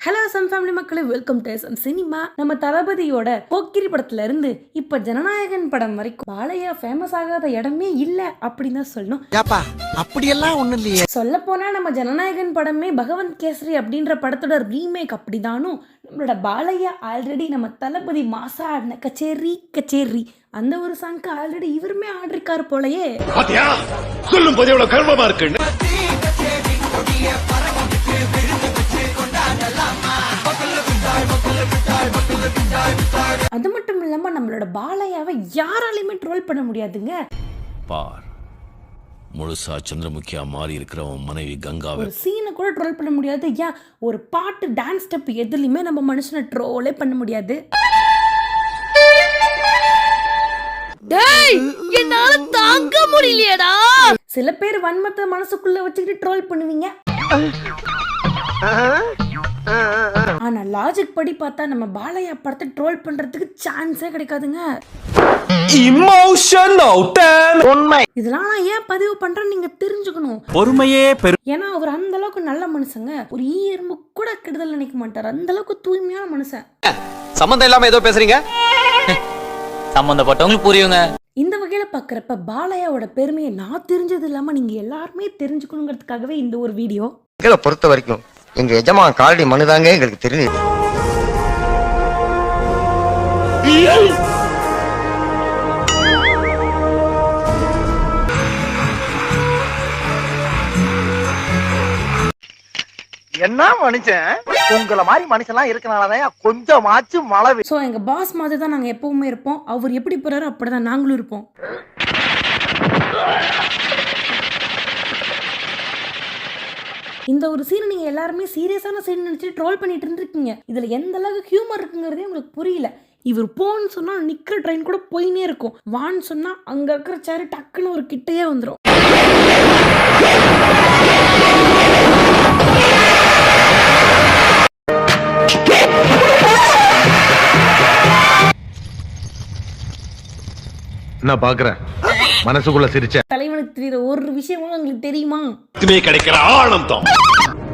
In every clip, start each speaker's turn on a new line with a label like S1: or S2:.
S1: Hello some family மக்களே welcome to some cinema நம்ம தளபதியோட போக்கிரி படத்துல இருந்து இப்ப ஜனநாயகன் படம் வரைக்கும் பாலையா ஃபேமஸ் ஆகாத இடமே இல்ல அப்படின்னு தான் சொல்லணும்.
S2: ஏப்பா அப்படியெல்லாம் ஒண்ணும் இல்லையே.
S1: சொல்ல போனா நம்ம ஜனநாயகன் படமே பகவந்த் கேசரி அப்படின்ற படத்தோட ரீமேக் அப்படிதானும். நம்மளோட பாலையா ஆல்ரெடி நம்ம தளபதி மாசா ஆடின கச்சேரி கச்சேரி. அந்த ஒரு சாங்க்கு ஆல்ரெடி இவருமே ஆடிருக்காரு போலயே.
S3: சொல்லும் போது எவ்வளவு கர்வமா இருக்கு
S1: அது மட்டும் இல்லாம நம்மளோட பாலையாவை யாராலையுமே ட்ரோல் பண்ண முடியாதுங்க.
S4: பார் முழுசா சந்திரமுகியா மாறி இருக்கிற உன் மனைவி கங்காவை
S1: ஒரு சீனை கூட ட்ரோல் பண்ண முடியாது. ஏன்? ஒரு பாட்டு டான்ஸ் ஸ்டெப் எதுலையுமே நம்ம மனுஷனை ட்ரோலே பண்ண முடியாது.
S5: என்னால தாங்க முடியலையேடா!
S1: சில பேர் வன்மத்தை மனசுக்குள்ள வச்சுக்கிட்டு ட்ரோல் பண்ணுவீங்க. ஆனா லாஜிக் படி பார்த்தா நம்ம பாலையா படத்தை ட்ரோல் பண்றதுக்கு சான்ஸே கிடைக்காதுங்க.
S2: உண்மை.
S1: இதெல்லாம் நான் ஏன் பதிவு பண்றேன்னு நீங்க தெரிஞ்சுக்கணும்.
S6: பொறுமையே பெரு
S1: ஏன்னா அவர் அந்த அளவுக்கு நல்ல மனுஷங்க. ஒரு ஈ எறும்பு கூட கெடுதல் நினைக்க மாட்டார். அந்த அளவுக்கு தூய்மையான மனுஷன்.
S7: சம்மந்தம் இல்லாம ஏதோ பேசுறீங்க?
S5: சம்பந்தப்பட்டவங்களுக்கு புரியுங்க.
S1: இந்த வகையில பார்க்குறப்ப பாலையாவோட பெருமையை நான் தெரிஞ்சது இல்லாம நீங்க எல்லாருமே தெரிஞ்சுக்கணுங்கிறதுக்காகவே இந்த ஒரு வீடியோ.
S2: எங்களை பொறுத்த வரைக்கும் எங்க எஜமான் காலடி மனுதாங்க எங்களுக்கு தெரிஞ்சு என்ன மனுஷன்? உங்களை மாதிரி மனுஷன்லாம் இருக்கனாலதான் கொஞ்சமாச்சும் மழை
S1: ஸோ எங்கள் பாஸ் மாதிரி தான் நாங்கள் எப்பவுமே இருப்போம். அவர் எப்படி போகிறாரோ அப்படி தான் நாங்களும் இருப்போம். இந்த ஒரு சீன் நீங்கள் எல்லாருமே சீரியஸான சீன் நினச்சி ட்ரோல் பண்ணிட்டு இருந்திருக்கீங்க. இதில் எந்த அளவுக்கு ஹியூமர் இருக்குங்கிறதே உங்களுக்கு புரியல. இவர் போன்னு சொன்னால் நிற்கிற ட்ரெயின் கூட போயினே இருக்கும். வான்னு சொன்னால் அங்கே இருக்கிற சேரு டக்குன்னு ஒரு கிட்டையே வந்துடும்
S8: நான் பாக்குறேன் மனசுக்குள்ள சிரிச்ச
S1: தலைவனுக்கு தெரியுற ஒரு விஷயம் கூட உங்களுக்கு தெரியுமா
S3: இதுமே கிடைக்கிற ஆனந்தம்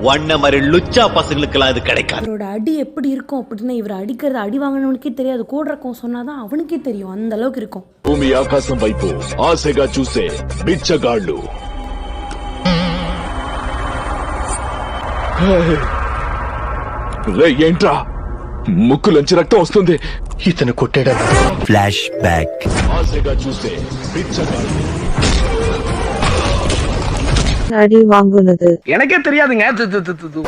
S3: வண்ண மாதிரி லுச்சா பசங்களுக்கெல்லாம் இது கிடைக்காது
S1: அவரோட அடி எப்படி இருக்கும் அப்படின்னா இவர் அடிக்கிறது அடி வாங்கினவனுக்கே தெரியாது கூட இருக்கும் சொன்னாதான் அவனுக்கே தெரியும் அந்த அளவுக்கு இருக்கும்
S3: భూమి ఆకాశం వైపు ఆశగా చూసే బిచ్చగాళ్ళు రే ఏంట్రా ముక్కులోంచి రక్తం వస్తుంది
S2: ఇతను కొట్టాడు
S4: ఫ్లాష్ బ్యాక్
S3: ఆశగా చూసే బిచ్చగాళ్ళు
S9: அடி வாங்குனது
S6: எனக்கே தெரியாதுங்க து, து, து, து, து.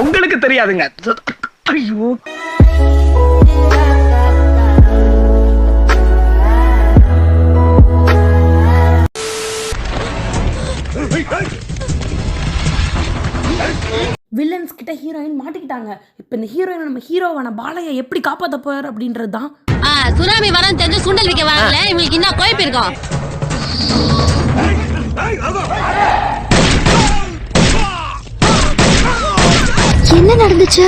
S6: உங்களுக்கு தெரியாதுங்க து, ஐயோ
S1: வில்லன்ஸ் கிட்ட ஹீரோயின் மாட்டிக்கிட்டாங்க இப்போ இந்த ஹீரோயின் நம்ம ஹீரோவான பாலையா எப்படி காப்பாற்ற போறார் அப்படின்றது தான்
S5: சுனாமி வரன்னு தெரிஞ்சு சுண்டல் விக்க வரல இவங்களுக்கு என்ன கோயப்பு இருக்கும்.
S9: என்ன நடந்துச்சு?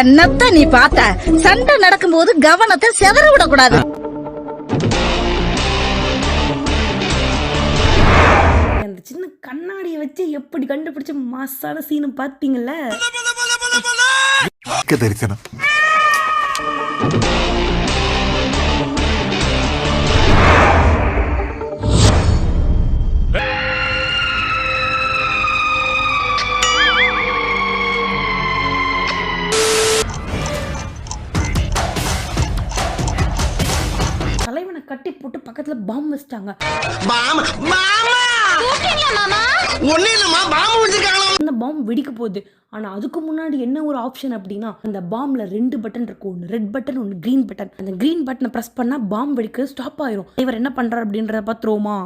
S5: என்னத்த நீ பார்த்த? சண்டை நடக்கும்போது கவனத்தை செதற விடக்கூடாது.
S1: அந்த சின்ன கண்ணாடியை வச்சு எப்படி கண்டுபிடிச்ச மாசான சீனு பார்த்தீங்கல்ல
S8: தரிசனம்.
S1: தலைவனை கட்டி போட்டு பக்கத்துல பாம்பு வச்சிட்டாங்க.
S2: மாமா! மாமா? ஒண்ணு இல்லம்மா பாம்பு
S1: பாம்பு வெடிக்க போகுது. ஆனா அதுக்கு முன்னாடி என்ன ஒரு ஆப்ஷன் அப்படின்னா அந்த பாம்ல ரெண்டு பட்டன் இருக்கும். ஒன்று ரெட் பட்டன் ஒன்று க்ரீன் பட்டன் அந்த க்ரீன் பட்டனை ப்ரெஸ் பண்ணா பாம்பு வெடிக்கிறது ஸ்டாப் ஆயிரும். இவர் என்ன பண்றாரு அப்படின்றத பார்த்துருவோமா?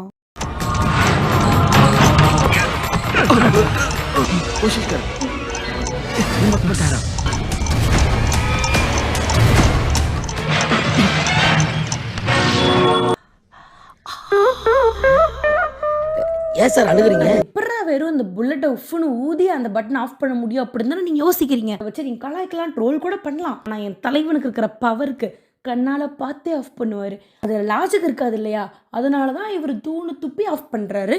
S2: ஏன் சார் அழுகுறீங்க?
S1: வெறும் இந்த புல்லட்டை உஃப்னு ஊதி அந்த பட்டன் ஆஃப் பண்ண முடியும் அப்படின்னு தானே நீங்க யோசிக்கிறீங்க? அதை வச்சு நீங்க கலாய்க்கலாம் ட்ரோல் கூட பண்ணலாம். ஆனா என் தலைவனுக்கு இருக்கிற பவருக்கு கண்ணால பார்த்தே ஆஃப் பண்ணுவாரு. அது லாஜிக் இருக்காது இல்லையா? அதனால தான் இவர் தூணு துப்பி ஆஃப் பண்றாரு.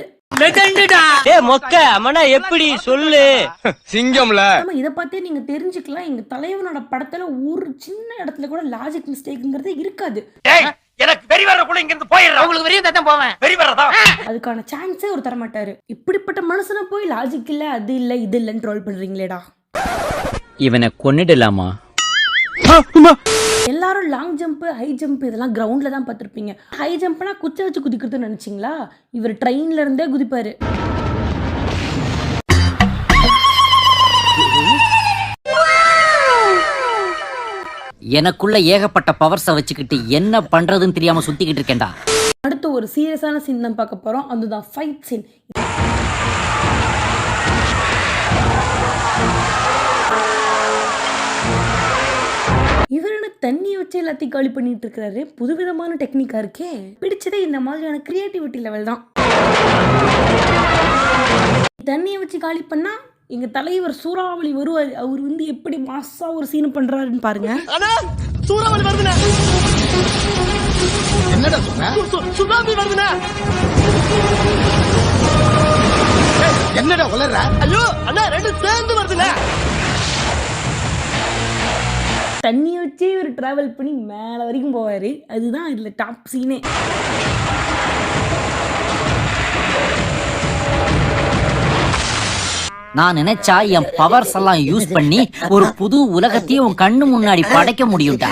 S10: ஏ மொக்க மன எப்படி சொல்லு?
S6: சிங்கம்ல.
S1: இதை பார்த்தே நீங்க தெரிஞ்சுக்கலாம். எங்க தலைவனோட படத்துல ஒரு சின்ன இடத்துல கூட லாஜிக் மிஸ்டேக்குங்கிறதே இருக்காது.
S2: எனக்கு வெறி வர்றக்குள்ள இங்க இருந்து போயிடுறேன் உங்களுக்கு வெறி தான் போவேன். வெறி வர்றதா?
S1: அதுக்கான சான்ஸே அவர் தர மாட்டாரு இப்படிப்பட்ட மனுஷனை போய் லாஜிக் இல்ல அது இல்ல இது இல்லைன்னு ட்ரோல் பண்றீங்களேடா.
S10: இவனை கொன்னிடலாமா?
S1: எல்லாரும் லாங் ஜம்ப் ஹை ஜம்ப் இதெல்லாம் கிரவுண்ட்ல தான் பார்த்துருப்பீங்க. ஹை ஜம்ப்னா குச்சை வச்சு குதிக்கிறதுன்னு நினைச்சீங்களா? இவர் ட்ரெயின்ல இருந்தே குதிப்பாரு.
S10: எனக்குள்ள ஏகப்பட்ட பவர்ஸை வச்சுக்கிட்டு என்ன பண்றதுன்னு தெரியாம சுத்திக்கிட்டு இருக்கேன்டா.
S1: அடுத்து ஒரு சீரியஸான சீன் தான் பார்க்க போறோம். அதுதான் ஃபைட் சீன் இவர் தண்ணியை வச்சு எல்லாத்தையும் காலி பண்ணிட்டு இருக்கிறாரு புதுவிதமான டெக்னிக்கா இருக்கே. பிடிச்சதே இந்த மாதிரியான கிரியேட்டிவிட்டி லெவல் தான். தண்ணியை வச்சு காலி பண்ணா எங்க தலைவர் சூறாவளி வருவார். அவர் வந்து எப்படி மாசா ஒரு சீன் பண்றாருன்னு பாருங்க.
S6: சூறாவளி வருதுண்ணே. என்னடா சுனாமி வருதுண்ணே. என்னடா ஐயோ அண்ணா ரெண்டு சேர்ந்து வருதுண்ணே.
S1: தண்ணியை வச்சே இவர் டிராவல் பண்ணி மேலே வரைக்கும் போவார். அதுதான் இதில் டாப் சீனே
S10: நான் நினைச்சா என் பவர்ஸ் எல்லாம் யூஸ் பண்ணி ஒரு புது உலகத்தையே உன் கண்ணு முன்னாடி படைக்க முடியும்டா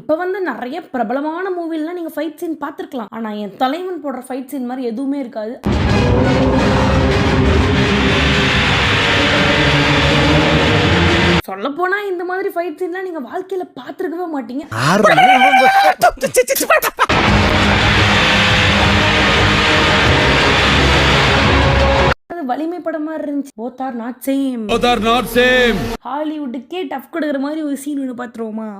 S1: இப்போ வந்து நிறைய பிரபலமான மூவிலாம் நீங்கள் ஃபைட் சீன் பார்த்துருக்கலாம் ஆனால் என் தலைவன் போடுற ஃபைட் சீன் மாதிரி எதுவுமே இருக்காது சொல்லப்போனால் இந்த மாதிரி ஃபைட் சீன்லாம் நீங்கள் வாழ்க்கையில் பார்த்துருக்கவே மாட்டீங்க அது வலிமை படம் மாதிரி இருந்துச்சு both are not same
S4: not same
S1: ஹாலிவுட்டுக்கே tough கொடுக்குற மாதிரி ஒரு சீன் ஒன்று பார்த்துருவோமா?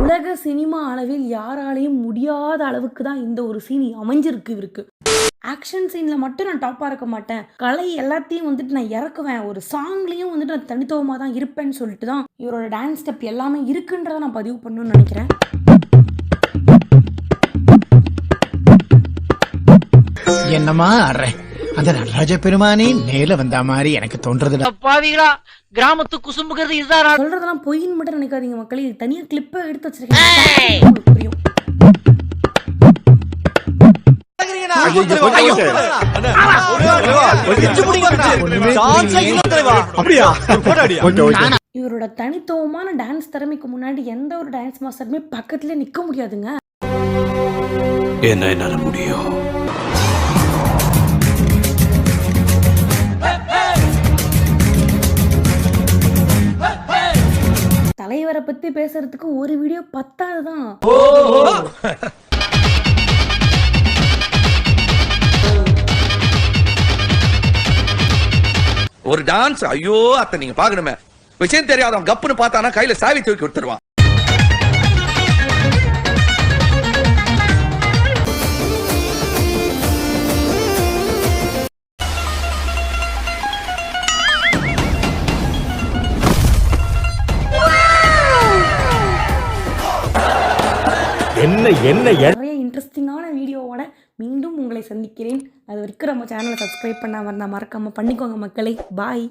S1: உலக சினிமா அளவில் யாராலையும் முடியாத அளவுக்கு தான் இந்த ஒரு சீன் அமைஞ்சிருக்கு இவருக்கு. ஆக்ஷன் சீனில் மட்டும் நான் டாப்பாக இருக்க மாட்டேன். கலை எல்லாத்தையும் வந்துட்டு நான் இறக்குவேன். ஒரு சாங்லேயும் வந்துட்டு நான் தனித்துவமாக தான் இருப்பேன்னு சொல்லிட்டு தான் இவரோட டான்ஸ் ஸ்டெப் எல்லாமே இருக்குன்றதை நான் பதிவு பண்ணணும்னு நினைக்கிறேன்.
S6: என்னமா ஆடுற அந்த நடராஜ பெருமானே நேர்ல வந்த மாதிரி எனக்கு தோன்றதுடா
S10: பாவிகளா கிராமத்து குசும்புங்கிறது இதுதான்
S1: சொல்றதெல்லாம் பொய்ன்னு மட்டும் நினைக்காதீங்க மக்களே இது தனியாக கிளிப்பை எடுத்து வச்சிருக்கேன் புரியும் இவரோட தனித்துவமான டான்ஸ் திறமைக்கு முன்னாடி எந்த ஒரு டான்ஸ் மாஸ்டருமே பக்கத்துல நிக்க முடியாதுங்க
S4: என்ன என்னால முடியும்
S1: பத்தி பேசுறதுக்கு ஒரு வீடியோ பத்தாதுதான்.
S6: ஒரு டான்ஸ் ஐயோ அத்தை நீங்க பாக்கணுமே விஷயம் தெரியாதவன் கப்புன்னு பார்த்தானா கையில சாவி தூக்கி கொடுத்துருவான்.
S8: என்ன என்ன
S1: நிறைய இன்ட்ரெஸ்டிங்கான வீடியோவோட மீண்டும் உங்களை சந்திக்கிறேன். அது வரைக்கும் நம்ம சேனலை சப்ஸ்கிரைப் பண்ணாமல் இருந்தால் மறக்காம பண்ணிக்கோங்க மக்களை. பாய்